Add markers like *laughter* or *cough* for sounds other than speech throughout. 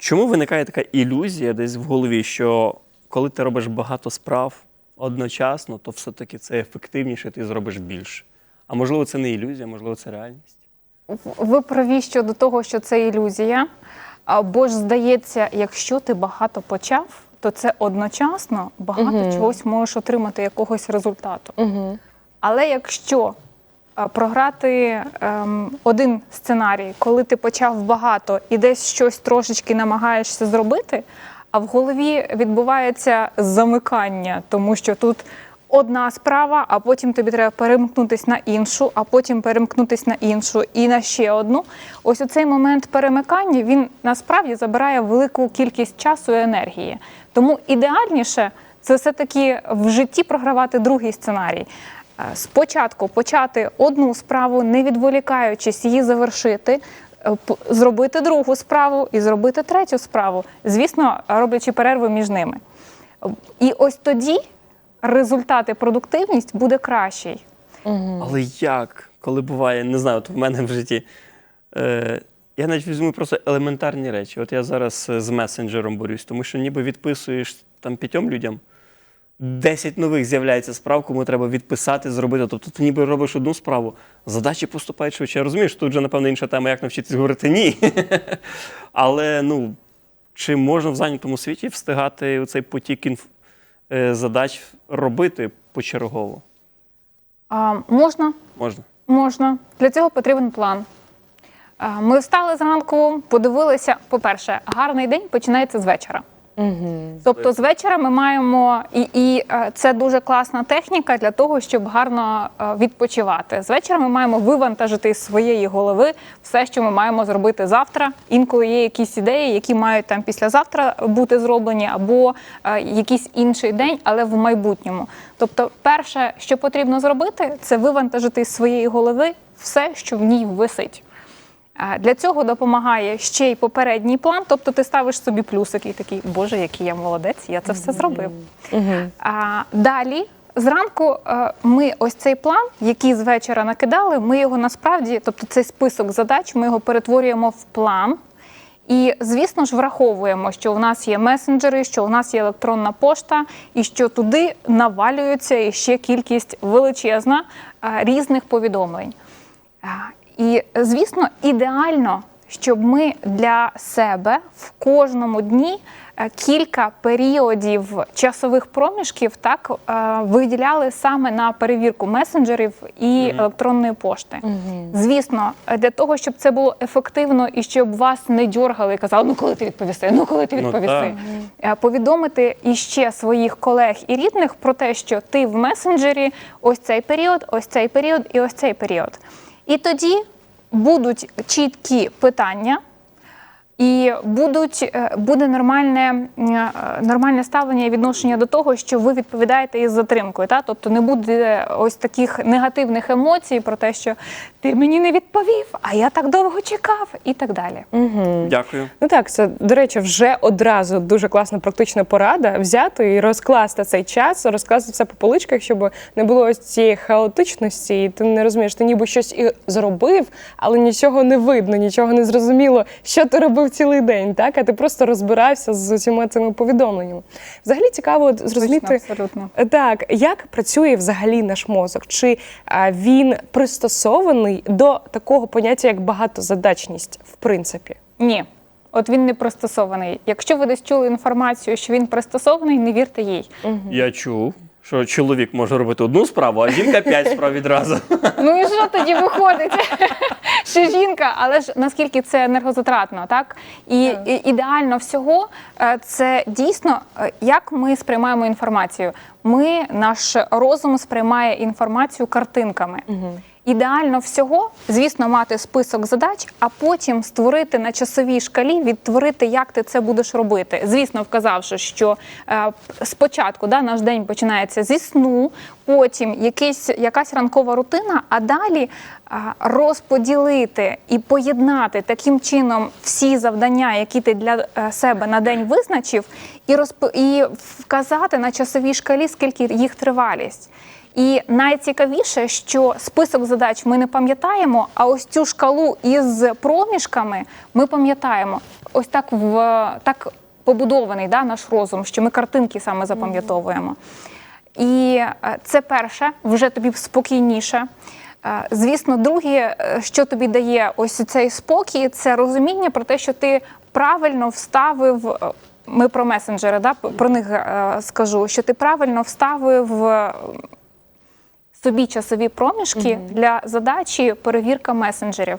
чому виникає така ілюзія десь в голові, що коли ти робиш багато справ одночасно, то все-таки це ефективніше, ти зробиш більше. А можливо, це не ілюзія, можливо, це реальність. Ви праві щодо того, що це ілюзія. А, Бо ж здається, якщо ти багато почав, то це одночасно багато чогось можеш отримати якогось результату. Угу. Але якщо програти ем, один сценарій, коли ти почав багато і десь щось трошечки намагаєшся зробити, а в голові відбувається замикання, тому що тут одна справа, а потім тобі треба перемкнутися на іншу, а потім перемкнутися на іншу і на ще одну. Ось у цей момент перемикання він насправді забирає велику кількість часу і енергії. Тому ідеальніше це все-таки в житті програвати другий сценарій. Е, Спочатку почати одну справу, не відволікаючись її завершити, е, зробити другу справу і зробити третю справу, звісно, роблячи перерви між ними. І ось тоді результат і продуктивність буде кращий. Але як, коли буває, не знаю, от в мене в житті. Е, я навіть візьму просто елементарні речі. От я зараз е, з месенджером борюсь, тому що ніби відписуєш там п'ятьом людям, 10 нових з'являється справ, кому треба відписати, зробити. Тобто ти ніби робиш одну справу, задачі поступають швидше. Я розумію, що тут вже, напевно, інша тема, як навчитися говорити ні. *laughs* Але ну, чи можна в зайнятому світі встигати цей потік інф... е, задач робити почергово? А, можна, Можна. можна. Для цього потрібен план. Ми встали зранку, подивилися. По-перше, гарний день починається з вечора. Угу. Тобто з вечора ми маємо, і, і е, це дуже класна техніка для того, щоб гарно е, відпочивати. З вечора ми маємо вивантажити із своєї голови все, що ми маємо зробити завтра. Інколи є якісь ідеї, які мають там післязавтра бути зроблені, або е, якийсь інший день, але в майбутньому. Тобто, перше, що потрібно зробити, це вивантажити із своєї голови все, що в ній висить. Для цього допомагає ще й попередній план, тобто ти ставиш собі плюсики і такий, Боже, який я молодець, я це все зробив. А, далі, зранку, е, ми ось цей план, який з вечора накидали, ми його насправді, тобто цей список задач, ми його перетворюємо в план. І, звісно ж, враховуємо, що у нас є месенджери, що у нас є електронна пошта, і що туди навалюється ще кількість величезна е, різних повідомлень. І, звісно, ідеально, щоб ми для себе в кожному дні е, кілька періодів часових проміжків так е, виділяли саме на перевірку месенджерів і електронної пошти. Звісно, е, для того, щоб це було ефективно і щоб вас не дьоргали і казали, ну коли ти відповісти, ну коли ти Ну, відповісти. Е, Повідомити іще своїх колег і рідних про те, що ти в месенджері ось цей період, ось цей період і ось цей період. І тоді будуть чіткі питання. І будуть, е, буде нормальне, е, нормальне ставлення і відношення до того, що ви відповідаєте із затримкою. Та? Тобто не буде ось таких негативних емоцій про те, що ти мені не відповів, а я так довго чекав, і так далі. Угу. Дякую. Ну так, це до речі, вже одразу дуже класна практична порада взяти і розкласти цей час, розкласти все по поличках, щоб не було ось цієї хаотичності, і ти не розумієш, ти ніби щось і зробив, але нічого не видно, нічого не зрозуміло, що ти робив цілий день, так? А ти просто розбирався з усіма цими повідомленнями. Взагалі цікаво зрозуміти. Точно, абсолютно. Так, як працює взагалі наш мозок? Чи а, він пристосований до такого поняття, як багатозадачність, в принципі? Ні. От він не пристосований. Якщо ви десь чули інформацію, що він пристосований, не вірте їй. Я чув, що чоловік може робити одну справу, а жінка п'ять *laughs* справ відразу. Ну і що тоді виходить? *laughs* Що жінка, але ж наскільки це енергозатратно, так? І, і ідеально всього е, це дійсно, е, як ми сприймаємо інформацію. Ми, наш розум сприймає інформацію картинками. Ідеально всього, звісно, мати список задач, а потім створити на часовій шкалі, відтворити, як ти це будеш робити. Звісно, вказавши, що е, спочатку да, наш день починається зі сну, потім якийсь, якась ранкова рутина, а далі е, розподілити і поєднати таким чином всі завдання, які ти для е, себе на день визначив, і, розп... і вказати на часовій шкалі, скільки їх тривалість. І найцікавіше, що список задач ми не пам'ятаємо, а ось цю шкалу із проміжками ми пам'ятаємо. Ось так в так побудований да, наш розум, що ми картинки саме запам'ятовуємо. І е, це перше, вже тобі спокійніше. Е, Звісно, друге, е, що тобі дає ось цей спокій, це розуміння про те, що ти правильно вставив. Ми про месенджери, да, про них скажу, що ти правильно вставив собі часові проміжки для задачі перевірка месенджерів.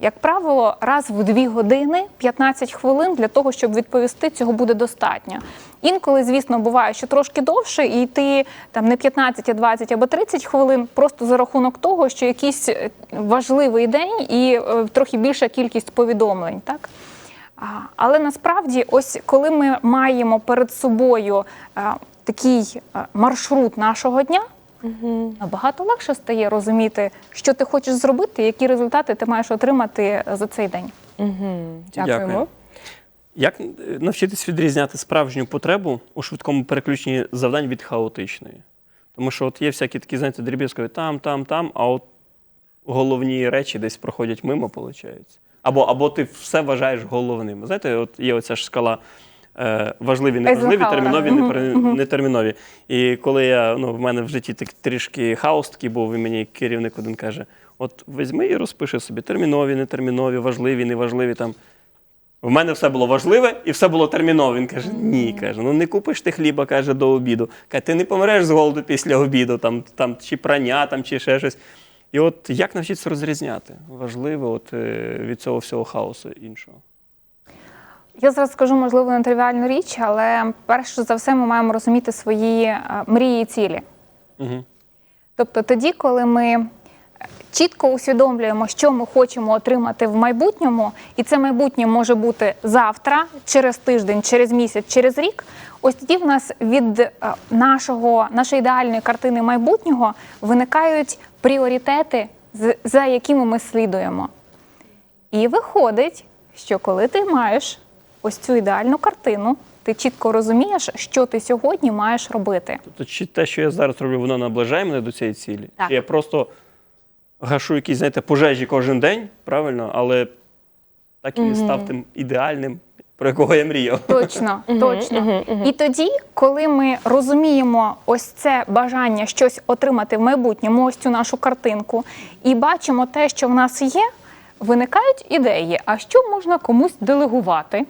Як правило, раз в 2 години 15 хвилин для того, щоб відповісти, цього буде достатньо. Інколи, звісно, буває, що трошки довше, і ти там не 15, а 20 або 30 хвилин, просто за рахунок того, що якийсь е, важливий день і е, трохи більша кількість повідомлень. Так? А, Але насправді, ось коли ми маємо перед собою е, такий маршрут нашого дня, набагато легше стає розуміти, що ти хочеш зробити, які результати ти маєш отримати за цей день. Угу. Дякуємо. Дякую. Як е, навчитись відрізняти справжню потребу у швидкому переключенні завдань від хаотичної? Тому що от є всякі такі, знаєте, дріб'язкові там, там, там, а от головні речі десь проходять мимо, виходить. Або, або ти все вважаєш головним. Знаєте, от є оця ж шкала е, важливі, неважливі, термінові, нетермінові. І коли я, ну, в мене в житті так, трішки хаос такий був, і мені керівник один каже: от візьми і розпиши собі термінові, нетермінові, важливі, неважливі там. В мене все було важливе і все було термінове. Він каже: ні, каже, ну не купиш ти хліба, каже, до обіду. Каже, ти не помреш з голоду після обіду, там, там чи прання, там, чи ще щось. І от як навчитися розрізняти важливе от, е, від цього всього хаосу іншого? Я зараз скажу, можливо, нетривіальну річ, але перш за все ми маємо розуміти свої е, мрії і цілі. Угу. Тобто тоді, коли ми чітко усвідомлюємо, що ми хочемо отримати в майбутньому, і це майбутнє може бути завтра, через тиждень, через місяць, через рік. Ось тоді в нас від е, нашого, нашої ідеальної картини майбутнього виникають пріоритети, за якими ми слідуємо. І виходить, що коли ти маєш ось цю ідеальну картину, ти чітко розумієш, що ти сьогодні маєш робити. Тобто, чи те, що я зараз роблю, воно наближає мене до цієї цілі? Так. Я просто гашу якісь, знаєте, пожежі кожен день, правильно, але так і не став тим ідеальним, про якого я мріяв. Точно, точно. І тоді, коли ми розуміємо ось це бажання щось отримати в майбутньому, ось цю нашу картинку, і бачимо те, що в нас є, виникають ідеї, а що можна комусь делегувати.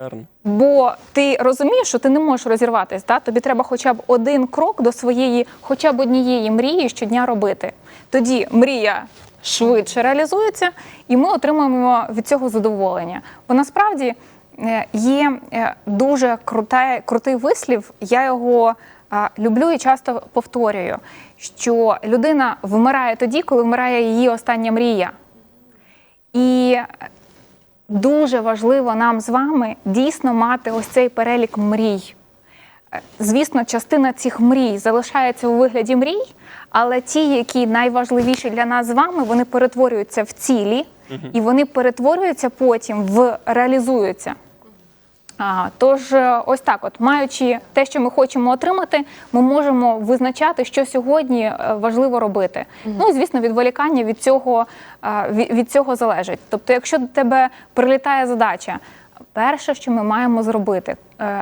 Гарно. Бо ти розумієш, що ти не можеш розірватися. Да? Тобі треба хоча б один крок до своєї, хоча б однієї мрії щодня робити. Тоді мрія швидше реалізується, і ми отримуємо від цього задоволення. Бо насправді е, є е, дуже круте, крутий вислів. Я його люблю і часто повторюю, що людина вмирає тоді, коли вмирає її остання мрія. І дуже важливо нам з вами дійсно мати ось цей перелік мрій. Е, Звісно, частина цих мрій залишається у вигляді мрій, але ті, які найважливіші для нас з вами, вони перетворюються в цілі, і вони перетворюються потім в реалізуються. А, тож, е, ось так, от маючи те, що ми хочемо отримати, ми можемо визначати, що сьогодні е, важливо робити. Ну і звісно, відволікання від цього, е, від, цього залежить. Тобто, якщо до тебе прилітає задача, перше, що ми маємо зробити,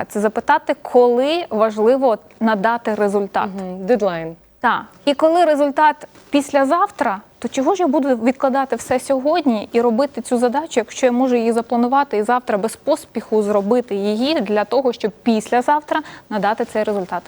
це запитати, коли важливо надати результат. Дедлайн. Так. І коли результат післязавтра, то чого ж я буду відкладати все сьогодні і робити цю задачу, якщо я можу її запланувати і завтра без поспіху зробити її для того, щоб післязавтра надати цей результат.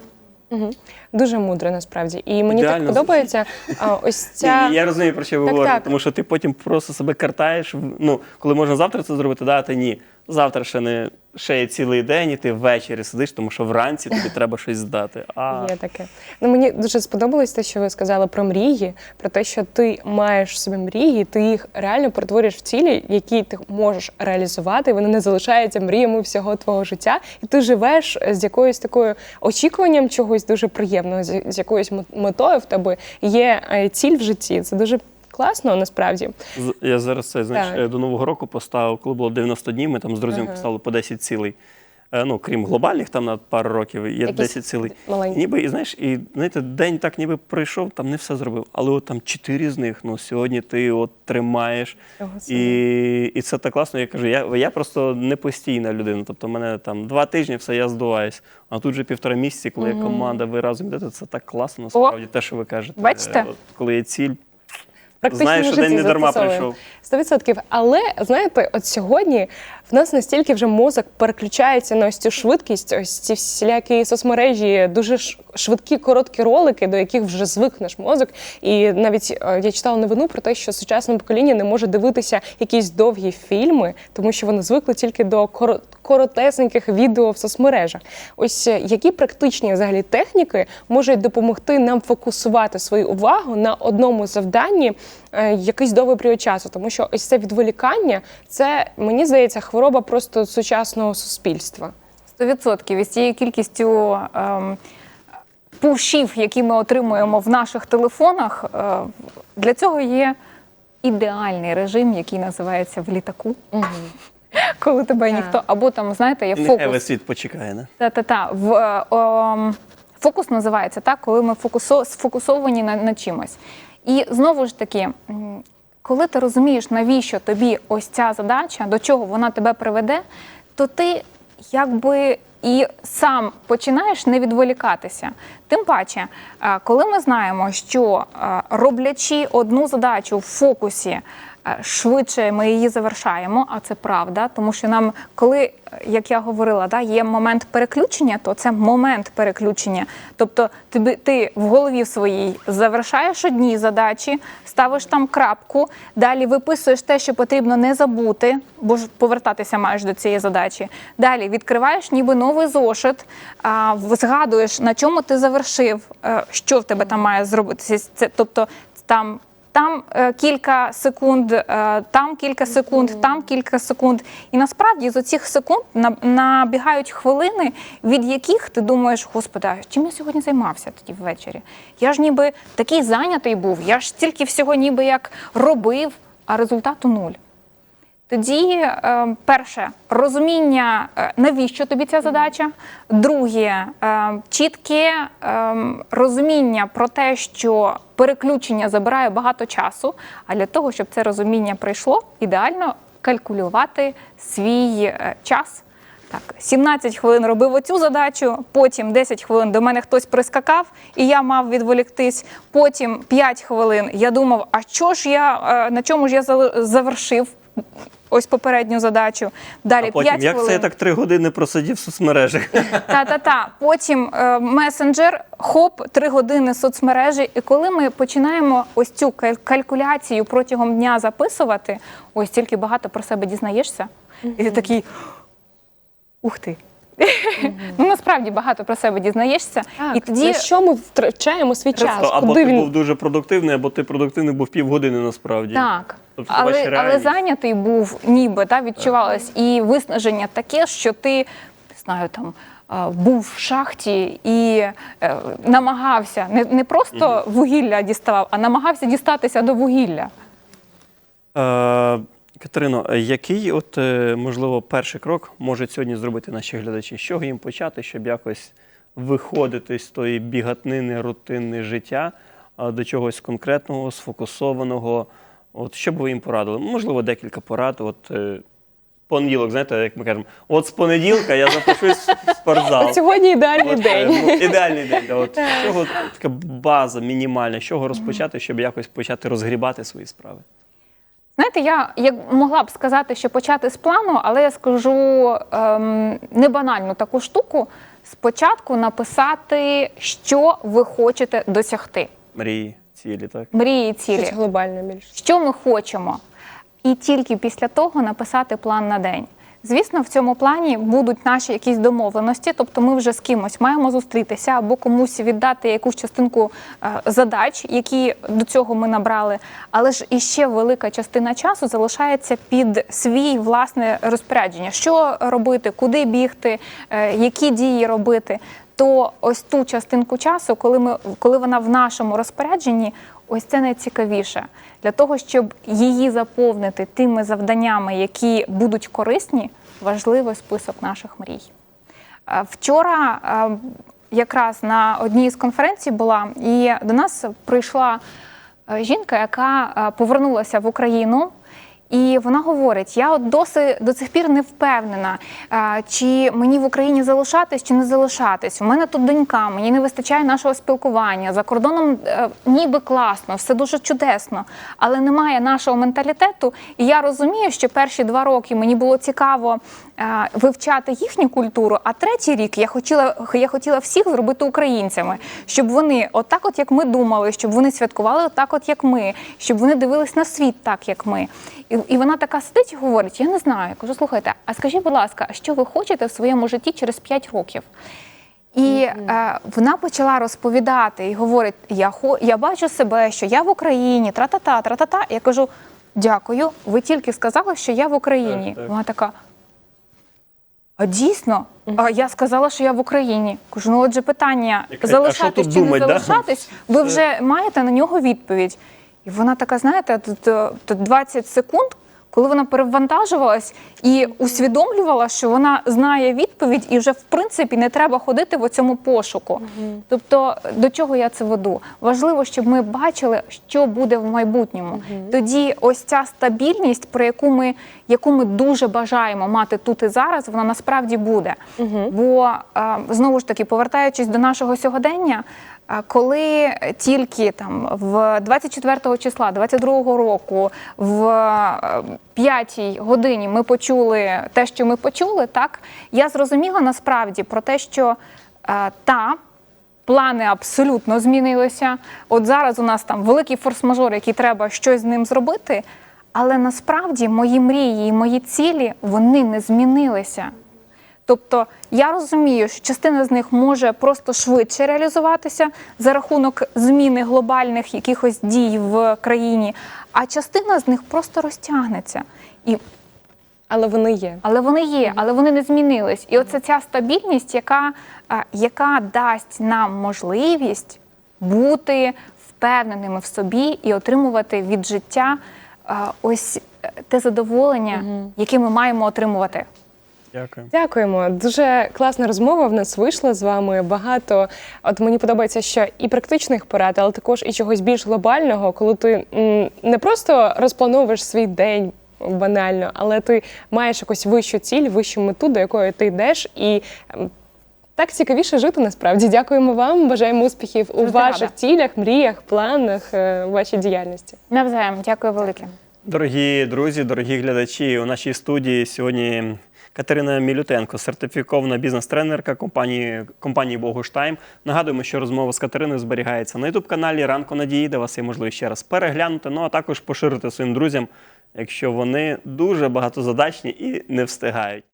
Угу. Дуже мудро насправді. І мені так подобається а, ось ця. Я розумію, про що ви Так, говорите, так. тому що ти потім просто себе картаєш. в- Ну, коли можна завтра це зробити, да, ти ні. Завтра ще не ще є цілий день, і ти ввечері сидиш, тому що вранці тобі треба щось здати. А Є таке. Ну мені дуже сподобалось те, що ви сказали про мрії, про те, що ти маєш собі мрії, ти їх реально перетворюєш в цілі, які ти можеш реалізувати. Вони не залишаються мріями всього твого життя, і ти живеш з якоюсь такою очікуванням чогось дуже приємного, з, якоюсь мет- метою в тебе є е, ціль в житті. Це дуже класно насправді. я зараз це знаєш, е, до Нового року поставив, коли було 90 днів, ми там з друзями поставили по 10 цілей. е, ну, крім глобальних, там на пару років, є Якісь 10 цілей. маленькі. Ніби, і знаєш, і знаєте, день так ніби пройшов, там не все зробив. Але от там чотири з них, ну сьогодні ти от тримаєш. Ого, І, і це так класно. Я кажу, я, я просто не постійна людина. Тобто, в мене там два тижні, все, я здуваюсь. А тут вже півтора місяці, коли є команда, ви разом йдете, це так класно, насправді, те, що ви кажете. Бачите? От, коли є ціль, Практично знаєш, що день не дарма прийшов. Сто відсотків. Але знаєте, от сьогодні в нас настільки вже мозок переключається на ось цю швидкість, ось ці всілякі соцмережі, дуже швидкі короткі ролики, до яких вже звик наш мозок. І навіть е, я читала новину про те, що сучасне покоління не може дивитися якісь довгі фільми, тому що вони звикли тільки до коротесеньких відео в соцмережах. Ось е, які практичні взагалі техніки можуть допомогти нам фокусувати свою увагу на одному завданні е, якийсь довгий період часу, тому що ось це відволікання, це мені здається хвороба просто сучасного суспільства. 100% із цією кількістю ем, пушів, які ми отримуємо в наших телефонах, е, для цього є ідеальний режим, який називається в літаку. *laughs* Коли тебе ніхто, або там, знаєте, є і нехай весь світ почекає. Не? Та-та-та. В, е, ом, фокус називається так, коли ми фокусо, сфокусовані на, на чимось. І знову ж таки, м, коли ти розумієш, навіщо тобі ось ця задача, до чого вона тебе приведе, то ти якби і сам починаєш не відволікатися. Тим паче, е, коли ми знаємо, що е, роблячи одну задачу в фокусі, швидше ми її завершаємо, а це правда, тому що нам, коли, е, як я говорила, да, є момент переключення, то це момент переключення. Тобто тобі ти в голові своїй завершаєш одні задачі, ставиш там крапку, далі виписуєш те, що потрібно не забути, бо ж повертатися маєш до цієї задачі. Далі відкриваєш ніби новий зошит, а, згадуєш, на чому ти завершив, е, що в тебе там має зробитися. Це, тобто там там е, кілька секунд, е, там кілька секунд, там кілька секунд. І насправді з оцих секунд на- набігають хвилини, від яких ти думаєш, господи, чим я сьогодні займався тоді ввечері? Я ж ніби такий зайнятий був, я ж тільки всього ніби як робив, а результату нуль. Тоді, е, перше, розуміння, е, навіщо тобі ця задача. Друге, е, чітке розуміння про те, що переключення забирає багато часу. А для того, щоб це розуміння прийшло, ідеально калькулювати свій час. Так, 17 хвилин робив оцю задачу, потім 10 хвилин до мене хтось прискакав, і я мав відволіктись. Потім 5 хвилин я думав, а що ж я на чому ж я завершив ось попередню задачу. Далі А потім, 5 як хвилин. це я так три години просидів в соцмережах? *laughs* Та-та-та. Потім е, месенджер, хоп, три години соцмережі. І коли ми починаємо ось цю каль- калькуляцію протягом дня записувати, ось тільки багато про себе дізнаєшся, і ти такий. Ух ти. Ну насправді багато про себе дізнаєшся. І тоді що ми втрачаємо свій час? або ти був дуже продуктивний, або ти продуктивний був півгодини насправді. Так. Тобто але, але зайнятий був ніби та відчувалось і виснаження таке, що ти не знаю там. Був в шахті і е, намагався не, не просто вугілля діставав, а намагався дістатися до вугілля. Е, Катерино, е, який, от, е, можливо, перший крок можуть сьогодні зробити наші глядачі? З чого їм почати, щоб якось виходити з тої бігатнини, рутинне життя до чогось конкретного, сфокусованого? От, що б ви їм порадили? Можливо, декілька порад. От, е, понеділок, знаєте, як ми кажемо, от з понеділка я запишусь в *laughs* спортзал. От сьогодні ідеальний От, день. ну, ідеальний день. От, чого така база мінімальна, з чого розпочати, щоб якось почати розгрібати свої справи? Знаєте, я як могла б сказати, що почати з плану, але я скажу ем, не банальну таку штуку. Спочатку написати, що ви хочете досягти. Мрії, цілі, так? Мрії, цілі. Щось глобальне більше. що ми хочемо, і тільки після того написати план на день. Звісно, в цьому плані будуть наші якісь домовленості, тобто ми вже з кимось маємо зустрітися або комусь віддати якусь частинку е, задач, які до цього ми набрали. Але ж іще велика частина часу залишається під свій власне розпорядження, що робити, куди бігти, е, які дії робити. То ось ту частинку часу, коли ми коли вона в нашому розпорядженні, ось це найцікавіше для того, щоб її заповнити тими завданнями, які будуть корисні, важливий список наших мрій. Е, Вчора е, якраз на одній з конференцій була, і до нас прийшла е, жінка, яка повернулася в Україну. І вона говорить: я от досі до цих пір не впевнена, чи мені в Україні залишатись, чи не залишатись. У мене тут донька, мені не вистачає нашого спілкування. За кордоном е, ніби класно, все дуже чудесно, але немає нашого менталітету. І я розумію, що перші два роки мені було цікаво е, вивчати їхню культуру, а третій рік я хотіла, я хотіла всіх зробити українцями, щоб вони, отак, от як ми думали, щоб вони святкували отак, от як ми, щоб вони дивились на світ так, як ми. І, і вона така сидить і говорить: я не знаю. Я кажу, слухайте, а скажіть, будь ласка, а що ви хочете в своєму житті через 5 років? І е, вона почала розповідати і говорить: я хо, я бачу себе, що я в Україні, тра-та-та, тра-та-та. Я кажу: дякую, ви тільки сказали, що я в Україні. Так, так. Вона така. А дійсно? А я сказала, що я в Україні. Кажу, ну отже, питання що залишатись чи не думать, да? залишатись, ви вже маєте на нього відповідь. І вона така, знаєте, тут, е, 20 секунд, коли вона перевантажувалась і усвідомлювала, що вона знає відповідь, і вже в принципі не треба ходити в цьому пошуку. Тобто, до чого я це веду? Важливо, щоб ми бачили, що буде в майбутньому. Тоді ось ця стабільність, про яку ми, яку ми дуже бажаємо мати тут і зараз, вона насправді буде. Бо е, знову ж таки, повертаючись до нашого сьогодення. Коли тільки там в 24 числа 22 року в е, п'ятій годині ми почули те, що ми почули, так я зрозуміла насправді про те, що е, та плани абсолютно змінилися. От зараз у нас там великий форс-мажор, який треба щось з ним зробити. Але насправді мої мрії і мої цілі вони не змінилися. Тобто я розумію, що частина з них може просто швидше реалізуватися за рахунок зміни глобальних якихось дій в країні, а частина з них просто розтягнеться. І, Але вони є. але вони є, але вони не змінились. І оце ця стабільність, яка, яка дасть нам можливість бути впевненими в собі і отримувати від життя ось е, те задоволення, яке ми маємо отримувати. Дякую. Дякуємо. Дуже класна розмова в нас вийшла з вами. Багато. От мені подобається, що і практичних порад, але також і чогось більш глобального, коли ти м, не просто розплановуєш свій день банально, але ти маєш якусь вищу ціль, вищу мету, до якої ти йдеш, і так цікавіше жити насправді. Дякуємо вам. Бажаємо успіхів у Дуже ваших рада. цілях, мріях, планах, е, вашій діяльності. Навзаєм, дякую велике. Дорогі друзі, дорогі глядачі, у нашій студії сьогодні Катерина Мілютенко, сертифікована бізнес-тренерка компанії, компанії Богуштайм. Нагадуємо, що розмова з Катериною зберігається на ютуб-каналі Ранку Надії, де вас є можливість ще раз переглянути, ну а також поширити своїм друзям, якщо вони дуже багатозадачні і не встигають.